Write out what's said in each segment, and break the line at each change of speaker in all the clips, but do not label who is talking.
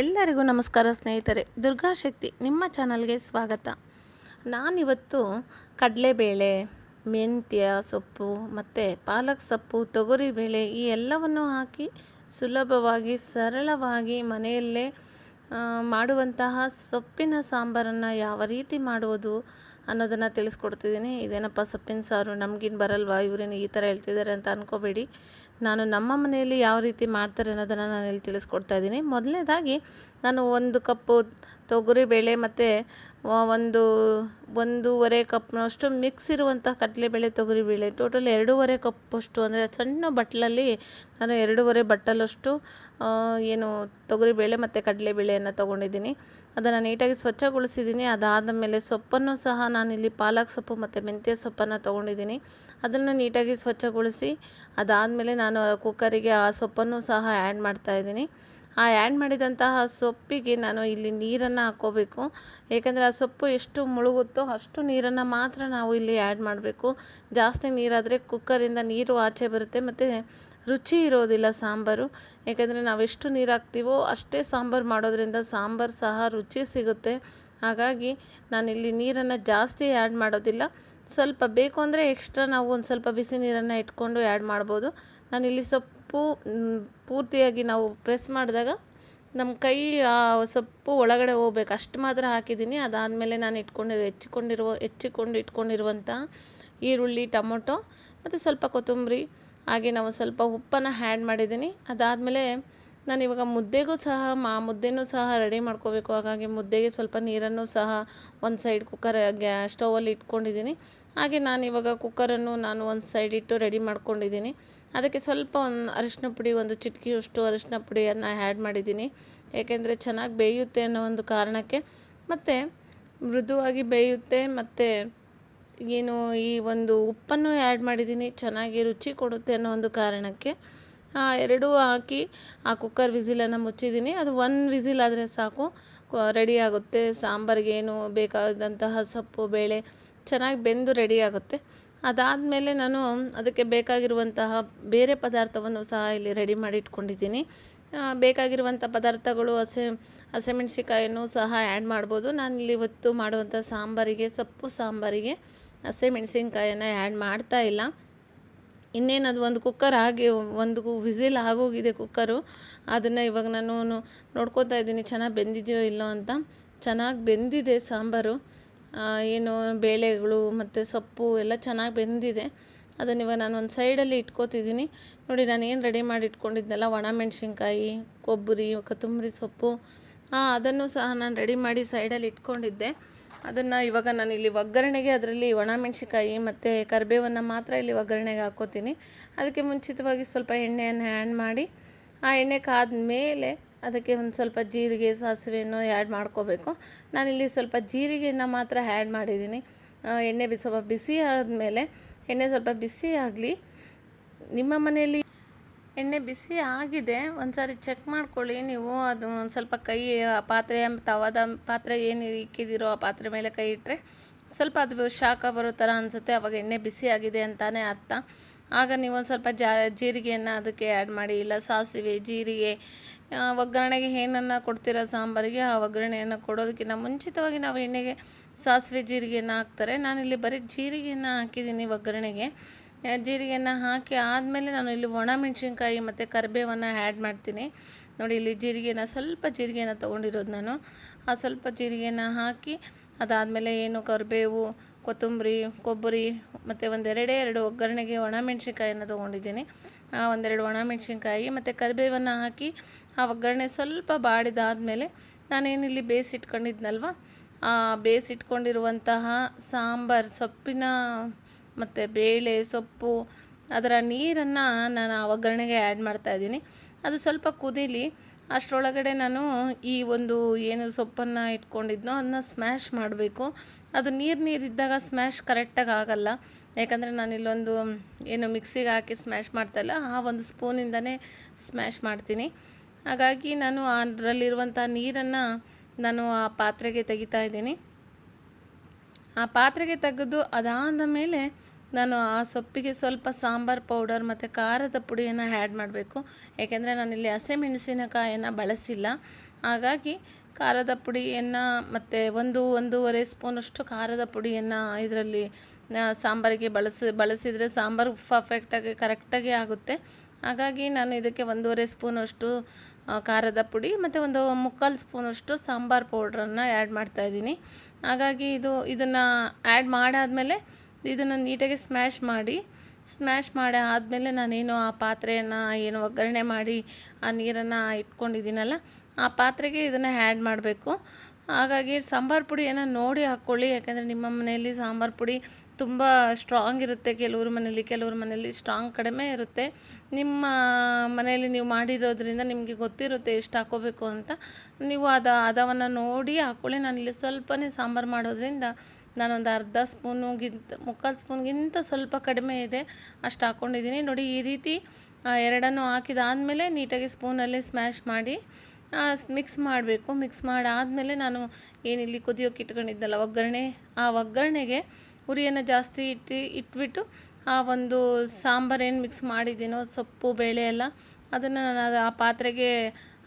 ಎಲ್ಲರಿಗೂ ನಮಸ್ಕಾರ ಸ್ನೇಹಿತರೆ. ದುರ್ಗಾಶಕ್ತಿ ನಿಮ್ಮ ಚಾನಲ್ಗೆ ಸ್ವಾಗತ. ನಾನಿವತ್ತು ಕಡಲೆಬೇಳೆ, ಮೆಂತ್ಯ ಸೊಪ್ಪು ಮತ್ತು ಪಾಲಕ್ ಸೊಪ್ಪು ತೊಗರಿಬೇಳೆ ಈ ಎಲ್ಲವನ್ನು ಹಾಕಿ ಸುಲಭವಾಗಿ, ಸರಳವಾಗಿ ಮನೆಯಲ್ಲೇ ಮಾಡುವಂತಹ ಸೊಪ್ಪಿನ ಸಾಂಬಾರನ್ನು ಯಾವ ರೀತಿ ಮಾಡುವುದು ಅನ್ನೋದನ್ನು ತಿಳಿಸ್ಕೊಡ್ತಿದ್ದೀನಿ. ಇದೇನಪ್ಪ ಸೊಪ್ಪಿನ ಸಾರು, ನಮಗಿನ್ ಬರಲ್ವಾ? ಇವ್ರೇನು ಈ ಥರ ಹೇಳ್ತಿದ್ದಾರೆ ಅಂತ ಅನ್ಕೋಬೇಡಿ. ನಾನು ನಮ್ಮ ಮನೆಯಲ್ಲಿ ಯಾವ ರೀತಿ ಮಾಡ್ತಾರೆ ಅನ್ನೋದನ್ನು ನಾನು ಇಲ್ಲಿ ತಿಳಿಸ್ಕೊಡ್ತಾ ಇದ್ದೀನಿ. ಮೊದಲನೇದಾಗಿ ನಾನು ಒಂದು ಕಪ್ಪು ತೊಗರಿಬೇಳೆ ಮತ್ತು ಒಂದು, ಒಂದೂವರೆ ಕಪ್ನಷ್ಟು ಮಿಕ್ಸ್ ಇರುವಂಥ ಕಡಲೆಬೇಳೆ ತೊಗರಿಬೇಳೆ ಟೋಟಲ್ ಎರಡೂವರೆ ಕಪ್ಪಷ್ಟು ಅಂದರೆ ಸಣ್ಣ ಬಟ್ಲಲ್ಲಿ ನಾನು ಎರಡೂವರೆ ಬಟ್ಟಲಷ್ಟು ಏನು ಏನು ತೊಗರಿಬೇಳೆ ಮತ್ತು ಕಡಲೆಬೇಳೆಯನ್ನು ತೊಗೊಂಡಿದ್ದೀನಿ. ಅದನ್ನು ನೀಟಾಗಿ ಸ್ವಚ್ಛಗೊಳಿಸಿದ್ದೀನಿ. ಅದಾದ ಮೇಲೆ ಸೊಪ್ಪನ್ನು ಸಹ ನಾನಿಲ್ಲಿ ಪಾಲಕ್ ಸೊಪ್ಪು ಮತ್ತು ಮೆಂತ್ಯ ಸೊಪ್ಪನ್ನು ತೊಗೊಂಡಿದ್ದೀನಿ. ಅದನ್ನು ನೀಟಾಗಿ ಸ್ವಚ್ಛಗೊಳಿಸಿ ಅದಾದಮೇಲೆ ನಾನು ಕುಕ್ಕರಿಗೆ ಆ ಸೊಪ್ಪನ್ನು ಸಹ ಆ್ಯಡ್ ಮಾಡ್ತಾಯಿದ್ದೀನಿ ಆ ಆ್ಯಡ್ ಮಾಡಿದಂತಹ ಸೊಪ್ಪಿಗೆ ನಾನು ಇಲ್ಲಿ ನೀರನ್ನು ಹಾಕ್ಕೋಬೇಕು ಏಕೆಂದರೆ ಆ ಸೊಪ್ಪು ಎಷ್ಟು ಮುಳುಗುತ್ತೋ ಅಷ್ಟು ನೀರನ್ನು ಮಾತ್ರ ನಾವು ಇಲ್ಲಿ ಆ್ಯಡ್ ಮಾಡಬೇಕು. ಜಾಸ್ತಿ ನೀರಾದರೆ ಕುಕ್ಕರಿಂದ ನೀರು ಆಚೆ ಬರುತ್ತೆ. ಮತ್ತು ರುಚಿ ಇರೋದಿಲ್ಲ ಸಾಂಬಾರು. ಏಕೆಂದರೆ ನಾವು ಎಷ್ಟು ನೀರು ಹಾಕ್ತೀವೋ ಅಷ್ಟೇ ಸಾಂಬಾರು ಮಾಡೋದ್ರಿಂದ ಸಾಂಬಾರು ಸಹ ರುಚಿ ಸಿಗುತ್ತೆ. ಹಾಗಾಗಿ ನಾನಿಲ್ಲಿ ನೀರನ್ನು ಜಾಸ್ತಿ ಆ್ಯಡ್ ಮಾಡೋದಿಲ್ಲ. ಸ್ವಲ್ಪ ಬೇಕು ಅಂದರೆ ಎಕ್ಸ್ಟ್ರಾ ನಾವು ಒಂದು ಸ್ವಲ್ಪ ಬಿಸಿ ನೀರನ್ನು ಇಟ್ಕೊಂಡು ಆ್ಯಡ್ ಮಾಡ್ಬೋದು. ನಾನಿಲ್ಲಿ ಸೊಪ್ಪು ಪೂರ್ತಿಯಾಗಿ ನಾವು ಪ್ರೆಸ್ ಮಾಡಿದಾಗ ನಮ್ಮ ಕೈ ಸೊಪ್ಪು ಒಳಗಡೆ ಹೋಗ್ಬೇಕು. ಅಷ್ಟು ಮಾತ್ರ ಹಾಕಿದ್ದೀನಿ. ಅದಾದಮೇಲೆ ನಾನು ಇಟ್ಕೊಂಡಿರೋ ಹೆಚ್ಚಿಕೊಂಡಿರುವ, ಹೆಚ್ಚಿಕೊಂಡು ಇಟ್ಕೊಂಡಿರುವಂಥ ಈರುಳ್ಳಿ, ಟೊಮೊಟೊ, ಮತ್ತು ಸ್ವಲ್ಪ ಕೊತ್ತಂಬರಿ ಹಾಗೆ ನಾವು ಸ್ವಲ್ಪ ಉಪ್ಪನ್ನು ಹ್ಯಾಡ್ ಮಾಡಿದ್ದೀನಿ. ಅದಾದಮೇಲೆ ನಾನು ಇವಾಗ ಮುದ್ದೆಗೂ ಸಹ ಮಾ ಮುದ್ದೆನೂ ಸಹ ರೆಡಿ ಮಾಡ್ಕೋಬೇಕು. ಹಾಗಾಗಿ ಮುದ್ದೆಗೆ ಸ್ವಲ್ಪ ನೀರನ್ನು ಸಹ ಒಂದು ಸೈಡ್ ಕುಕ್ಕರ್ ಗ್ಯಾ ಸ್ಟೌವಲ್ಲಿ ಇಟ್ಕೊಂಡಿದ್ದೀನಿ. ಹಾಗೆ ನಾನು ಇವಾಗ ಕುಕ್ಕರನ್ನು ನಾನು ಒಂದು ಸೈಡ್ ಇಟ್ಟು ರೆಡಿ ಮಾಡ್ಕೊಂಡಿದ್ದೀನಿ. ಅದಕ್ಕೆ ಸ್ವಲ್ಪ ಒಂದು ಅರಿಶಿನ ಪುಡಿ, ಒಂದು ಚಿಟಕಿಯಷ್ಟು ಅರಿಶಿನ ಪುಡಿಯನ್ನು ಆ್ಯಡ್ ಮಾಡಿದ್ದೀನಿ. ಏಕೆಂದರೆ ಚೆನ್ನಾಗಿ ಬೇಯುತ್ತೆ ಅನ್ನೋ ಒಂದು ಕಾರಣಕ್ಕೆ. ಮತ್ತು ಮೃದುವಾಗಿ ಬೇಯುತ್ತೆ, ಮತ್ತು ಏನು ಈ ಒಂದು ಉಪ್ಪನ್ನು ಆ್ಯಡ್ ಮಾಡಿದ್ದೀನಿ, ಚೆನ್ನಾಗಿ ರುಚಿ ಕೊಡುತ್ತೆ ಅನ್ನೋ ಒಂದು ಕಾರಣಕ್ಕೆ. ಎರಡೂ ಹಾಕಿ ಆ ಕುಕ್ಕರ್ ವಿಸಿಲನ್ನು ಮುಚ್ಚಿದ್ದೀನಿ. ಅದು ಒನ್ ವಿಸಿಲ್ ಆದರೆ ಸಾಕು. ರೆಡಿ ಆಗುತ್ತೆ. ಸಾಂಬಾರಿಗೆ ಏನು ಬೇಕಾದಂತಹ ಸೊಪ್ಪು, ಬೇಳೆ ಚೆನ್ನಾಗಿ ಬೆಂದು ರೆಡಿ ಆಗುತ್ತೆ. ಅದಾದಮೇಲೆ ನಾನು ಅದಕ್ಕೆ ಬೇಕಾಗಿರುವಂತಹ ಬೇರೆ ಪದಾರ್ಥವನ್ನು ಸಹ ಇಲ್ಲಿ ರೆಡಿ ಮಾಡಿ ಇಟ್ಕೊಂಡಿದ್ದೀನಿ. ಬೇಕಾಗಿರುವಂಥ ಪದಾರ್ಥಗಳು ಹಸಿ ಹಸಿಮೆಣ್ಸಿಕಾಯನ್ನು ಸಹ ಆ್ಯಡ್ ಮಾಡ್ಬೋದು. ನಾನು ಇಲ್ಲಿ ಇವತ್ತು ಮಾಡುವಂಥ ಸಾಂಬಾರಿಗೆ, ಸೊಪ್ಪು ಸಾಂಬಾರಿಗೆ. ಹಸಿಮೆಣ್ಸಿನ್ಕಾಯನ್ನು ಆ್ಯಡ್ ಮಾಡ್ತಾ ಇಲ್ಲ. ಇನ್ನೇನು ಅದು ಒಂದು ಕುಕ್ಕರ್ ಆಗಿ ಒಂದು ವಿಸಿಲ್ ಆಗೋಗಿದೆ ಕುಕ್ಕರು ಅದನ್ನು ಇವಾಗ ನಾನು ನೋಡ್ಕೊತಾ ಇದ್ದೀನಿ, ಚೆನ್ನಾಗಿ ಬೆಂದಿದೆಯೋ ಇಲ್ಲೋ ಅಂತ. ಚೆನ್ನಾಗಿ ಬೆಂದಿದೆ ಸಾಂಬಾರು. ಏನು ಬೇಳೆಗಳು ಮತ್ತು ಸೊಪ್ಪು ಎಲ್ಲ ಚೆನ್ನಾಗಿ ಬೆಂದಿದೆ. ಅದನ್ನು ಇವಾಗ ನಾನು ಒಂದು ಸೈಡಲ್ಲಿ ಇಟ್ಕೋತಿದ್ದೀನಿ. ನೋಡಿ, ನಾನು ಏನು ರೆಡಿ ಮಾಡಿ ಇಟ್ಕೊಂಡಿದ್ದೆಲ್ಲ ಒಣ ಮೆಣಸಿನ್ಕಾಯಿ, ಕೊಬ್ಬರಿ, ಕೊತ್ತಂಬರಿ ಸೊಪ್ಪು. ಅದನ್ನು ಸಹ ನಾನು ರೆಡಿ ಮಾಡಿ ಸೈಡಲ್ಲಿ ಇಟ್ಕೊಂಡಿದ್ದೆ. ಅದನ್ನು ಇವಾಗ ನಾನು ಇಲ್ಲಿ ಒಗ್ಗರಣೆಗೆ ಅದರಲ್ಲಿ ಒಣ ಮೆಣಸಿನ್ಕಾಯಿ ಮತ್ತು ಕರಿಬೇವನ್ನು ಮಾತ್ರ ಇಲ್ಲಿ ಒಗ್ಗರಣೆಗೆ ಹಾಕೋತೀನಿ ಅದಕ್ಕೆ ಮುಂಚಿತವಾಗಿ ಸ್ವಲ್ಪ ಎಣ್ಣೆಯನ್ನು ಆ್ಯಡ್ ಮಾಡಿ, ಆ ಎಣ್ಣೆ ಕಾದ ಮೇಲೆ ಅದಕ್ಕೆ ಒಂದು ಸ್ವಲ್ಪ ಜೀರಿಗೆ, ಸಾಸಿವೆಯನ್ನು ಆ್ಯಡ್ ಮಾಡ್ಕೋಬೇಕು. ನಾನಿಲ್ಲಿ ಸ್ವಲ್ಪ ಜೀರಿಗೆಯನ್ನು ಮಾತ್ರ ಆ್ಯಡ್ ಮಾಡಿದ್ದೀನಿ. ಎಣ್ಣೆ ಬಿ ಸ್ವಲ್ಪ ಬಿಸಿ ಆದಮೇಲೆ, ಎಣ್ಣೆ ಸ್ವಲ್ಪ ಬಿಸಿ ಆಗಲಿ, ನಿಮ್ಮ ಮನೆಯಲ್ಲಿ ಎಣ್ಣೆ ಬಿಸಿ ಆಗಿದೆ. ಒಂದು ಸಾರಿ ಚೆಕ್ ಮಾಡ್ಕೊಳ್ಳಿ ನೀವು. ಅದು ಒಂದು ಸ್ವಲ್ಪ ಕೈ, ಪಾತ್ರೆ, ತವಾದ ಪಾತ್ರೆ ಏನು ಇಕ್ಕಿದ್ದೀರೋ ಆ ಪಾತ್ರೆ ಮೇಲೆ ಕೈ ಇಟ್ಟರೆ ಸ್ವಲ್ಪ ಅದು ಶಾಖ ಬರೋ ಥರ ಅನಿಸುತ್ತೆ. ಅವಾಗ ಎಣ್ಣೆ ಬಿಸಿ ಆಗಿದೆ ಅಂತಲೇ ಅರ್ಥ. ಆಗ ನೀವು ಒಂದು ಸ್ವಲ್ಪ ಜಾ, ಜೀರಿಗೆಯನ್ನು ಅದಕ್ಕೆ ಆ್ಯಡ್ ಮಾಡಿ, ಇಲ್ಲ ಸಾಸಿವೆ, ಜೀರಿಗೆ ಒಗ್ಗರಣೆಗೆ ಏನನ್ನು ಕೊಡ್ತೀರ ಸಾಂಬಾರಿಗೆ, ಆ ಒಗ್ಗರಣೆಯನ್ನು ಕೊಡೋದಕ್ಕಿಂತ ಮುಂಚಿತವಾಗಿ ನಾವು ಎಣ್ಣೆಗೆ ಸಾಸಿವೆ, ಜೀರಿಗೆಯನ್ನು ಹಾಕ್ತಾರೆ. ನಾನಿಲ್ಲಿ ಬರೀ ಜೀರಿಗೆಯನ್ನು ಹಾಕಿದ್ದೀನಿ ಒಗ್ಗರಣೆಗೆ. ಆ, ಜೀರಿಗೆಯನ್ನು ಹಾಕಿ ಆದಮೇಲೆ ನಾನು ಇಲ್ಲಿ ಒಣ ಮೆಣಸಿನ್ಕಾಯಿ ಮತ್ತು ಕರಿಬೇವನ್ನು ಆ್ಯಡ್ ಮಾಡ್ತೀನಿ. ನೋಡಿ ಇಲ್ಲಿ ಜೀರಿಗೆನ ಸ್ವಲ್ಪ ಜೀರಿಗೆನ ತೊಗೊಂಡಿರೋದು ನಾನು. ಆ ಸ್ವಲ್ಪ ಜೀರಿಗೆನ ಹಾಕಿ ಅದಾದಮೇಲೆ ಏನು ಕರಿಬೇವು ಕೊತ್ತಂಬರಿ ಕೊಬ್ಬರಿ ಮತ್ತು ಒಂದೆರಡೇ ಎರಡು ಒಗ್ಗರಣೆಗೆ ಒಣ ಮೆಣಸಿನ್ಕಾಯನ್ನು ತೊಗೊಂಡಿದ್ದೀನಿ. ಆ ಒಂದೆರಡು ಒಣ ಮೆಣಸಿನ್ಕಾಯಿ ಮತ್ತು ಕರಿಬೇವನ್ನು ಹಾಕಿ ಆ ಒಗ್ಗರಣೆ ಸ್ವಲ್ಪ ಬಾಡಿದಾದಮೇಲೆ ನಾನೇನಿಲ್ಲಿ ಬೇಯಿಸಿಟ್ಕೊಂಡಿದ್ನಲ್ವ ಆ ಬೇಯಿಸಿಟ್ಕೊಂಡಿರುವಂತಹ ಸಾಂಬಾರು ಸೊಪ್ಪಿನ ಮತ್ತು ಬೇಳೆ, ಸೊಪ್ಪು, ಅದರ ನೀರನ್ನು ನಾನು ಒಗ್ಗರಣೆಗೆ ಆ್ಯಡ್ ಮಾಡ್ತಾಯಿದ್ದೀನಿ ಅದು ಸ್ವಲ್ಪ ಕುದೀಲಿ, ಅಷ್ಟರೊಳಗಡೆ ನಾನು ಈ ಒಂದು ಏನು ಸೊಪ್ಪನ್ನು ಇಟ್ಕೊಂಡಿದ್ನೋ ಅದನ್ನ ಸ್ಮ್ಯಾಶ್ ಮಾಡಬೇಕು. ಅದು ನೀರು ನೀರಿದ್ದಾಗ ಸ್ಮ್ಯಾಶ್ ಕರೆಕ್ಟಾಗಿ ಆಗಲ್ಲ. ಯಾಕಂದರೆ ನಾನು ಇಲ್ಲೊಂದು ಏನು ಮಿಕ್ಸಿಗೆ ಹಾಕಿ ಸ್ಮ್ಯಾಶ್ ಮಾಡ್ತಾಯಿಲ್ಲ ಆ ಒಂದು ಸ್ಪೂನಿಂದನೇ ಸ್ಮ್ಯಾಶ್ ಮಾಡ್ತೀನಿ. ಹಾಗಾಗಿ ನಾನು ಅದರಲ್ಲಿರುವಂಥ ನೀರನ್ನು ನಾನು ಆ ಪಾತ್ರೆಗೆ ತೆಗಿತಾ ಇದ್ದೀನಿ. ಆ ಪಾತ್ರೆಗೆ ತೆಗೆದು ಅದಾದ ಮೇಲೆ ನಾನು ಆ ಸೊಪ್ಪಿಗೆ ಸ್ವಲ್ಪ ಸಾಂಬಾರು ಪೌಡರ್ ಮತ್ತು ಖಾರದ ಪುಡಿಯನ್ನು ಆ್ಯಡ್ ಮಾಡಬೇಕು. ಏಕೆಂದರೆ ನಾನಿಲ್ಲಿ ಹಸಿಮೆಣಸಿನಕಾಯನ್ನು ಬಳಸಿಲ್ಲ. ಹಾಗಾಗಿ ಖಾರದ ಪುಡಿಯನ್ನು ಮತ್ತು ಒಂದು, ಒಂದೂವರೆ ಸ್ಪೂನಷ್ಟು ಖಾರದ ಪುಡಿಯನ್ನು ಇದರಲ್ಲಿ ಸಾಂಬಾರಿಗೆ ಬಳಸಿ, ಬಳಸಿದರೆ ಸಾಂಬಾರು ಪರ್ಫೆಕ್ಟಾಗಿ ಕರೆಕ್ಟಾಗಿ ಆಗುತ್ತೆ. ಹಾಗಾಗಿ ನಾನು ಇದಕ್ಕೆ ಒಂದೂವರೆ ಸ್ಪೂನಷ್ಟು ಖಾರದ ಪುಡಿ ಮತ್ತು ಒಂದು ಮುಕ್ಕಾಲು ಸ್ಪೂನಷ್ಟು ಸಾಂಬಾರು ಪೌಡ್ರನ್ನು ಆ್ಯಡ್ ಮಾಡ್ತಾಯಿದ್ದೀನಿ ಹಾಗಾಗಿ ಇದು ಇದನ್ನು ಆ್ಯಡ್ ಮಾಡಾದಮೇಲೆ ಇದನ್ನು ನೀಟಾಗಿ ಸ್ಮ್ಯಾಶ್ ಮಾಡಿ ಸ್ಮ್ಯಾಶ್ ಮಾಡಿ ಆದಮೇಲೆ ನಾನೇನು ಆ ಪಾತ್ರೆಯನ್ನು ಏನು ಒಗ್ಗರಣೆ ಮಾಡಿ, ಆ ನೀರನ್ನು ಇಟ್ಕೊಂಡಿದ್ದೀನಲ್ಲ, ಆ ಪಾತ್ರೆಗೆ ಇದನ್ನು ಆ್ಯಡ್ ಮಾಡಬೇಕು. ಹಾಗಾಗಿ ಸಾಂಬಾರು ಪುಡಿಯನ್ನು ನೋಡಿ ಹಾಕ್ಕೊಳ್ಳಿ ಯಾಕೆಂದರೆ ನಿಮ್ಮ ಮನೆಯಲ್ಲಿ ಸಾಂಬಾರು ಪುಡಿ ತುಂಬ ಸ್ಟ್ರಾಂಗ್ ಇರುತ್ತೆ. ಕೆಲವ್ರ ಮನೇಲಿ ಕೆಲವ್ರ ಮನೇಲಿ ಸ್ಟ್ರಾಂಗ್ ಕಡಿಮೆ ಇರುತ್ತೆ. ನಿಮ್ಮ ಮನೆಯಲ್ಲಿ ನೀವು ಮಾಡಿರೋದ್ರಿಂದ ನಿಮಗೆ ಗೊತ್ತಿರುತ್ತೆ ಎಷ್ಟು ಹಾಕೋಬೇಕು ಅಂತ. ನೀವು ಅದ ಹದವನ್ನು ನೋಡಿ ಹಾಕ್ಕೊಳ್ಳಿ ಇಲ್ಲಿ ಸ್ವಲ್ಪನೇ ಸಾಂಬಾರು ಮಾಡೋದ್ರಿಂದ ನಾನೊಂದು ಅರ್ಧ ಸ್ಪೂನುಗಿಂತ, ಮುಕ್ಕಾಲು ಸ್ಪೂನ್ಗಿಂತ ಸ್ವಲ್ಪ ಕಡಿಮೆ ಇದೆ. ಅಷ್ಟು ಹಾಕ್ಕೊಂಡಿದ್ದೀನಿ ನೋಡಿ, ಈ ರೀತಿ ಎರಡನ್ನು ಹಾಕಿದಾದಮೇಲೆ ನೀಟಾಗಿ ಸ್ಪೂನಲ್ಲಿ ಸ್ಮ್ಯಾಶ್ ಮಾಡಿ ಮಿಕ್ಸ್ ಮಾಡಬೇಕು. ಮಿಕ್ಸ್ ಮಾಡಾದಮೇಲೆ ನಾನು ಏನಿಲ್ಲಿ ಕುದಿಯೋಕೆ ಇಟ್ಕೊಂಡಿದ್ದಲ್ಲ ಒಗ್ಗರಣೆ. ಆ ಒಗ್ಗರಣೆಗೆ ಉರಿಯನ್ನು ಜಾಸ್ತಿ ಇಟ್ಟು ಇಟ್ಬಿಟ್ಟು ಆ ಒಂದು ಸಾಂಬಾರು ಏನು ಮಿಕ್ಸ್ ಮಾಡಿದ್ದೀನೋ ಸೊಪ್ಪು, ಬೇಳೆ ಎಲ್ಲ, ಅದನ್ನು ನಾನು ಆ ಪಾತ್ರೆಗೆ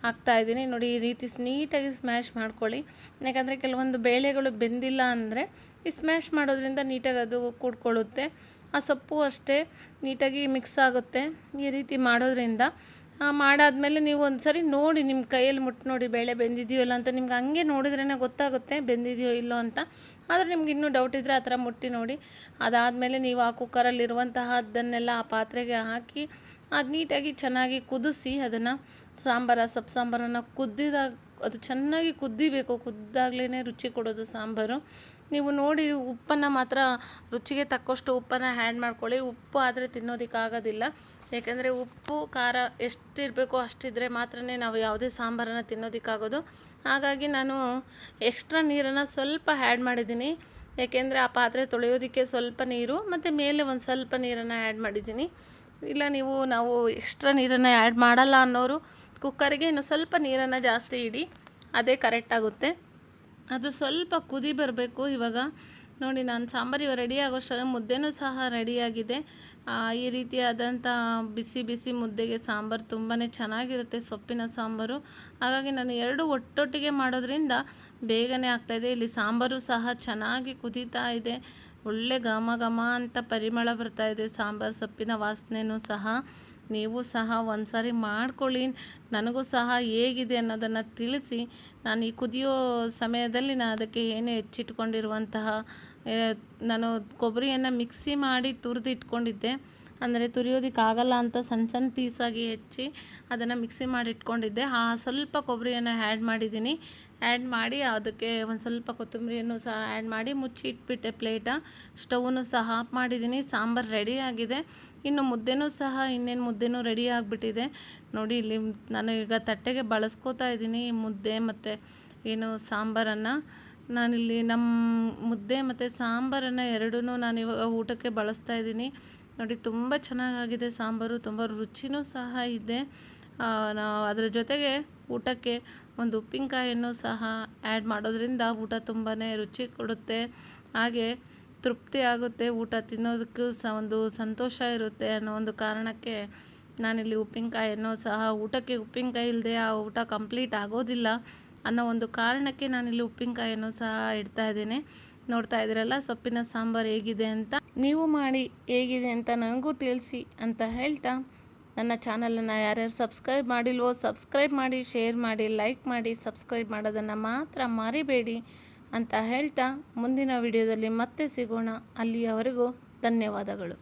ಹಾಕ್ತಾ ಇದ್ದೀನಿ. ನೋಡಿ, ಈ ರೀತಿ ನೀಟಾಗಿ ಸ್ಮ್ಯಾಶ್ ಮಾಡ್ಕೊಳ್ಳಿ. ಯಾಕಂದರೆ ಕೆಲವೊಂದು ಬೇಳೆಗಳು ಬೆಂದಿಲ್ಲ ಅಂದರೆ ಈ ಸ್ಮ್ಯಾಶ್ ಮಾಡೋದ್ರಿಂದ ನೀಟಾಗಿ ಅದು ಕೂಡ್ಕೊಳ್ಳುತ್ತೆ. ಆ ಸೊಪ್ಪು ಅಷ್ಟೇ ನೀಟಾಗಿ ಮಿಕ್ಸ್ ಆಗುತ್ತೆ. ಈ ರೀತಿ ಮಾಡೋದ್ರಿಂದ ಮಾಡಾದಮೇಲೆ ನೀವು ಒಂದು ಸರಿ ನೋಡಿ ನಿಮ್ಮ ಕೈಯಲ್ಲಿ ಮುಟ್ಟು ನೋಡಿ ಬೇಳೆ ಬೆಂದಿದೆಯೋ ಇಲ್ಲ ಅಂತ. ನಿಮ್ಗೆ ಹಂಗೆ ನೋಡಿದ್ರೇ ಗೊತ್ತಾಗುತ್ತೆ ಬೆಂದಿದೆಯೋ ಇಲ್ಲೋ ಅಂತ. ಆದರೆ ನಿಮ್ಗೆ ಇನ್ನೂ ಡೌಟ್ ಇದ್ದರೆ ಆ ಥರ ಮುಟ್ಟಿ ನೋಡಿ. ಅದಾದಮೇಲೆ ನೀವು ಆ ಕುಕ್ಕರಲ್ಲಿರುವಂತಹ ಅದನ್ನೆಲ್ಲ ಆ ಪಾತ್ರೆಗೆ ಹಾಕಿ ಅದು ನೀಟಾಗಿ ಚೆನ್ನಾಗಿ ಕುದಿಸಿ ಅದನ್ನು ಸಾಂಬಾರ, ಸೊಪ್ಪು ಸಾಂಬಾರನ್ನು ಕುದ್ದಿದಾಗ ಅದು ಚೆನ್ನಾಗಿ ಕುದ್ದಿಬೇಕು ಕುದ್ದಾಗಲೇ ರುಚಿ ಕೊಡೋದು ಸಾಂಬಾರು. ನೀವು ನೋಡಿ ಉಪ್ಪನ್ನು ಮಾತ್ರ ರುಚಿಗೆ ತಕ್ಕಷ್ಟು ಉಪ್ಪನ್ನು ಆ್ಯಡ್ ಮಾಡ್ಕೊಳ್ಳಿ. ಉಪ್ಪು ಆದರೆ ತಿನ್ನೋದಕ್ಕಾಗೋದಿಲ್ಲ. ಏಕೆಂದರೆ ಉಪ್ಪು, ಖಾರ ಎಷ್ಟಿರಬೇಕು ಅಷ್ಟಿದ್ರೆ ಮಾತ್ರ ನಾವು ಯಾವುದೇ ಸಾಂಬಾರನ್ನು ತಿನ್ನೋದಕ್ಕಾಗೋದು. ಹಾಗಾಗಿ ನಾನು ಎಕ್ಸ್ಟ್ರಾ ನೀರನ್ನು ಸ್ವಲ್ಪ ಆ್ಯಡ್ ಮಾಡಿದ್ದೀನಿ. ಏಕೆಂದರೆ ಆ ಪಾತ್ರೆ ತೊಳೆಯೋದಕ್ಕೆ ಸ್ವಲ್ಪ ನೀರು, ಮತ್ತು ಮೇಲೆ ಒಂದು ಸ್ವಲ್ಪ ನೀರನ್ನು ಆ್ಯಡ್ ಮಾಡಿದ್ದೀನಿ. ಇಲ್ಲ, ನೀವು ನಾವು ಎಕ್ಸ್ಟ್ರಾ ನೀರನ್ನು ಆ್ಯಡ್ ಮಾಡಲ್ಲ ಅನ್ನೋರು ಕುಕ್ಕರಿಗೆ ಇನ್ನು ಸ್ವಲ್ಪ ನೀರನ್ನು ಜಾಸ್ತಿ ಇಡಿ. ಅದೇ ಕರೆಕ್ಟಾಗುತ್ತೆ ಅದು ಸ್ವಲ್ಪ ಕುದಿ ಬರಬೇಕು. ಇವಾಗ ನೋಡಿ, ನಾನು ಸಾಂಬಾರು ಇವಾಗ ರೆಡಿ ಆಗೋಷ್ಟರಲ್ಲಿ ಮುದ್ದೆನೂ ಸಹ ರೆಡಿಯಾಗಿದೆ ಈ ರೀತಿಯಾದಂಥ ಬಿಸಿ ಬಿಸಿ ಮುದ್ದೆಗೆ ಸಾಂಬಾರು ತುಂಬಾ ಚೆನ್ನಾಗಿರುತ್ತೆ ಸೊಪ್ಪಿನ ಸಾಂಬಾರು. ಹಾಗಾಗಿ ನಾನು ಎರಡು ಒಟ್ಟೊಟ್ಟಿಗೆ ಮಾಡೋದ್ರಿಂದ ಬೇಗನೆ ಆಗ್ತಾಯಿದೆ ಇಲ್ಲಿ ಸಾಂಬಾರು ಸಹ ಚೆನ್ನಾಗಿ ಕುದೀತಾ ಇದೆ. ಒಳ್ಳೆ ಘಮ ಘಮ ಅಂತ ಪರಿಮಳ ಬರ್ತಾ ಇದೆ. ಸಾಂಬಾರು ಸೊಪ್ಪಿನ ವಾಸನೆಯೂ ಸಹ. ನೀವು ಸಹ ಒಂದು ಸಾರಿ ಮಾಡ್ಕೊಳ್ಳಿ. ನನಗೂ ಸಹ ಹೇಗಿದೆ ಅನ್ನೋದನ್ನು ತಿಳಿಸಿ. ನಾನು ಈ ಕುದಿಯೋ ಸಮಯದಲ್ಲಿ ನಾನು ಅದಕ್ಕೆ ಏನೇ ಹೆಚ್ಚಿಟ್ಕೊಂಡಿರುವಂತಹ ನಾನು ಕೊಬ್ಬರಿಯನ್ನು ಮಿಕ್ಸಿ ಮಾಡಿ ತುರಿದು ಇಟ್ಕೊಂಡಿದ್ದೆ ಅಂದರೆ ತುರಿಯೋದಕ್ಕಾಗಲ್ಲ ಅಂತ ಸಣ್ಣ ಸಣ್ಣ ಪೀಸಾಗಿ ಹೆಚ್ಚಿ ಅದನ್ನು ಮಿಕ್ಸಿ ಮಾಡಿ ಇಟ್ಕೊಂಡಿದ್ದೆ ಆ ಸ್ವಲ್ಪ ಕೊಬ್ಬರಿಯನ್ನು ಆ್ಯಡ್ ಮಾಡಿದ್ದೀನಿ. ಆ್ಯಡ್ ಮಾಡಿ ಅದಕ್ಕೆ ಒಂದು ಸ್ವಲ್ಪ ಕೊತ್ತಂಬರಿಯನ್ನು ಸಹ ಆ್ಯಡ್ ಮಾಡಿ ಮುಚ್ಚಿ ಇಟ್ಬಿಟ್ಟೆ ಪ್ಲೇಟ. ಸ್ಟವನ್ನು ಸಹ ಆಫ್ ಮಾಡಿದ್ದೀನಿ. ಸಾಂಬಾರು ರೆಡಿಯಾಗಿದೆ ಇನ್ನು ಮುದ್ದೆನೂ ಸಹ ಇನ್ನೇನು ಮುದ್ದೆನೂ ರೆಡಿ ಆಗಿಬಿಟ್ಟಿದೆ. ನೋಡಿ ಇಲ್ಲಿ ನಾನು ಈಗ ತಟ್ಟೆಗೆ ಬಳಸ್ಕೋತಾ ಇದ್ದೀನಿ ಮುದ್ದೆ ಮತ್ತು ಏನು ಸಾಂಬಾರನ್ನು. ನಾನಿಲ್ಲಿ ನಮ್ಮ ಮುದ್ದೆ ಮತ್ತು ಸಾಂಬಾರನ್ನು ಎರಡೂ ನಾನು ಇವಾಗ ಊಟಕ್ಕೆ ಬಳಸ್ತಾ ಇದ್ದೀನಿ. ನೋಡಿ ತುಂಬ ಚೆನ್ನಾಗಾಗಿದೆ ಸಾಂಬಾರು, ತುಂಬ ರುಚಿನೂ ಸಹ ಇದೆ. ನಾವು ಅದರ ಜೊತೆಗೆ ಊಟಕ್ಕೆ ಒಂದು ಉಪ್ಪಿನಕಾಯಿಯನ್ನು ಸಹ ಆ್ಯಡ್ ಮಾಡೋದ್ರಿಂದ ಊಟ ತುಂಬಾ ರುಚಿ ಕೊಡುತ್ತೆ. ಹಾಗೆ ತೃಪ್ತಿ ಆಗುತ್ತೆ, ಊಟ ತಿನ್ನೋದಕ್ಕೂ ಸಹ ಒಂದು ಸಂತೋಷ ಇರುತ್ತೆ ಅನ್ನೋ ಒಂದು ಕಾರಣಕ್ಕೆ ನಾನಿಲ್ಲಿ ಉಪ್ಪಿನಕಾಯನ್ನು ಸಹ ಊಟಕ್ಕೆ ಉಪ್ಪಿನಕಾಯಿ ಇಲ್ಲದೆ ಆ ಊಟ ಕಂಪ್ಲೀಟ್ ಆಗೋದಿಲ್ಲ ಅನ್ನೋ ಒಂದು ಕಾರಣಕ್ಕೆ ನಾನಿಲ್ಲಿ ಉಪ್ಪಿನಕಾಯನ್ನು ಸಹ ಇಡ್ತಾ ಇದ್ದೇನೆ. ನೋಡ್ತಾ ಇದ್ದೀರಲ್ಲ, ಸೊಪ್ಪಿನ ಸಾಂಬಾರು ಹೇಗಿದೆ ಅಂತ. ನೀವು ಮಾಡಿ ಹೇಗಿದೆ ಅಂತ ನನಗೂ ತಿಳಿಸಿ ಅಂತ ಹೇಳ್ತಾ, ನನ್ನ ಚಾನಲನ್ನು ಯಾರ್ಯಾರು ಸಬ್ಸ್ಕ್ರೈಬ್ ಮಾಡಿಲ್ವೋ ಸಬ್ಸ್ಕ್ರೈಬ್ ಮಾಡಿ, ಶೇರ್ ಮಾಡಿ, ಲೈಕ್ ಮಾಡಿ, ಸಬ್ಸ್ಕ್ರೈಬ್ ಮಾಡೋದನ್ನು ಮಾತ್ರ ಮರಿಬೇಡಿ. ಅಂತ ಹೇಳ್ತಾ ಮುಂದಿನ ವಿಡಿಯೋದಲ್ಲಿ ಮತ್ತೆ ಸಿಗೋಣ. ಅಲ್ಲಿಯವರೆಗೂ ಧನ್ಯವಾದಗಳು.